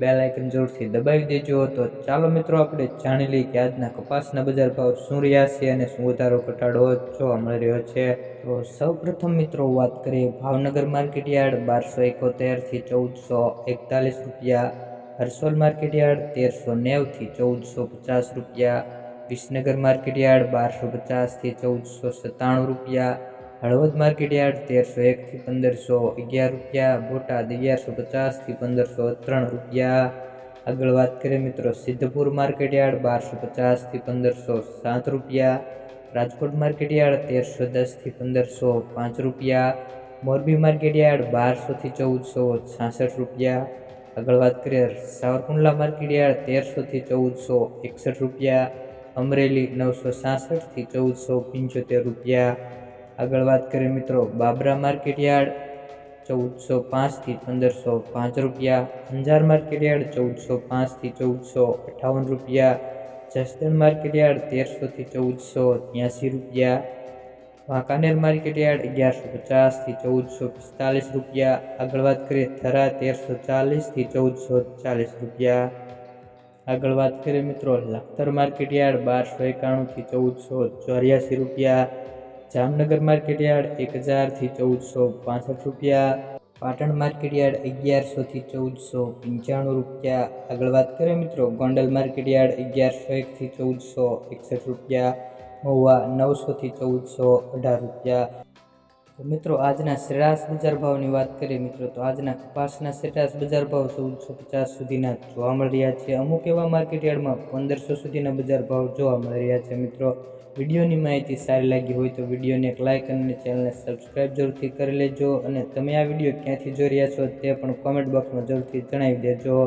Bell icon જરૂરથી દબાવી દેજો. તો ચાલો મિત્રો, આપણે જાણી લઈએ કે આજના કપાસના બજાર ભાવ શું રહ્યા છે અને શું વધારો ઘટાડો જોવા મળી રહ્યો છે. તો સૌપ્રથમ મિત્રો, વાત કરીએ ભાવનગર માર્કેટ યાર્ડ બારસો એકોતેરથી ચૌદસો એકતાલીસ રૂપિયા. હરસોલ માર્કેટ યાર્ડ તેરસો નેવથી ચૌદસો પચાસ રૂપિયા. વિસનગર માર્કેટ યાર્ડ બારસો પચાસથી ચૌદસો સત્તાણું રૂપિયા. હળવદ માર્કેટ યાર્ડ તેરસો એકથી પંદરસો અગિયાર રૂપિયા, બોટાદ અગિયારસો પચાસથી પંદરસો ત્રણ રૂપિયા. આગળ વાત કરીએ મિત્રો, સિદ્ધપુર માર્કેટ યાર્ડ બારસો પચાસથી પંદરસો સાત રૂપિયા. રાજકોટ માર્કેટ યાર્ડ તેરસો દસથી પંદરસો પાંચ રૂપિયા. મોરબી માર્કેટ યાર્ડ બારસોથી ચૌદસો છાસઠ રૂપિયા. આગળ વાત કરીએ, સાવરકુંડલા માર્કેટ યાર્ડ તેરસોથી ચૌદસો એકસઠ રૂપિયા. અમરેલી નવસો સાસઠથી ચૌદસો પંચોતેર રૂપિયા. આગળ વાત કરીએ મિત્રો, બાબરા માર્કેટ યાર્ડ ચૌદસો પાંચથી પંદરસો પાંચ રૂપિયા, અંજાર માર્કેટ યાર્ડ ચૌદસો પાંચથી ચૌદસો અઠ્ઠાવન રૂપિયા, જસદણ માર્કેટ યાર્ડ તેરસોથી ચૌદસો ત્યાંસી રૂપિયા, વાંકાનેર માર્કેટ યાર્ડ અગિયારસો પચાસથી ચૌદસો પિસ્તાલીસ રૂપિયા, આગળ વાત કરીએ થરા તેરસો ચાલીસથી ચૌદસો ચાલીસ રૂપિયા. આગળ વાત કરીએ મિત્રો, લાખતર માર્કેટ યાર્ડ બારસો એકાણુંથી ચૌદસો ચોર્યાસી રૂપિયા જામનગર માર્કેટ યાર્ડ એક હજારથી ચૌદસો પાસઠ રૂપિયા, પાટણ માર્કેટ યાર્ડ અગિયારસોથી ચૌદસો પંચાણું રૂપિયા. આગળ વાત કરીએ મિત્રો, ગોંડલ માર્કેટ યાર્ડ અગિયારસો એકથી ચૌદસો એકસઠ રૂપિયા, મહુવા નવસોથી ચૌદસો અઢાર રૂપિયા. મિત્રો, આજના સરેરાશ બજાર ભાવની વાત કરીએ મિત્રો, તો આજના કપાસના સરેરાશ બજાર ભાવ ચૌદસો પચાસ સુધીના જોવા મળી રહ્યા છે. અમુક એવા માર્કેટ યાર્ડમાં પંદરસો સુધીના બજાર ભાવ જોવા મળી રહ્યા છે મિત્રો. વિડીયોની માહિતી સારી લાગી હોય તો વિડીયોને એક લાઇક અને ચેનલને સબસ્ક્રાઈબ જરૂરથી કરી લેજો અને તમે આ વીડિયો ક્યાંથી જોઈ રહ્યા છો તે પણ કોમેન્ટ બોક્સમાં જરૂરથી જણાવી દેજો.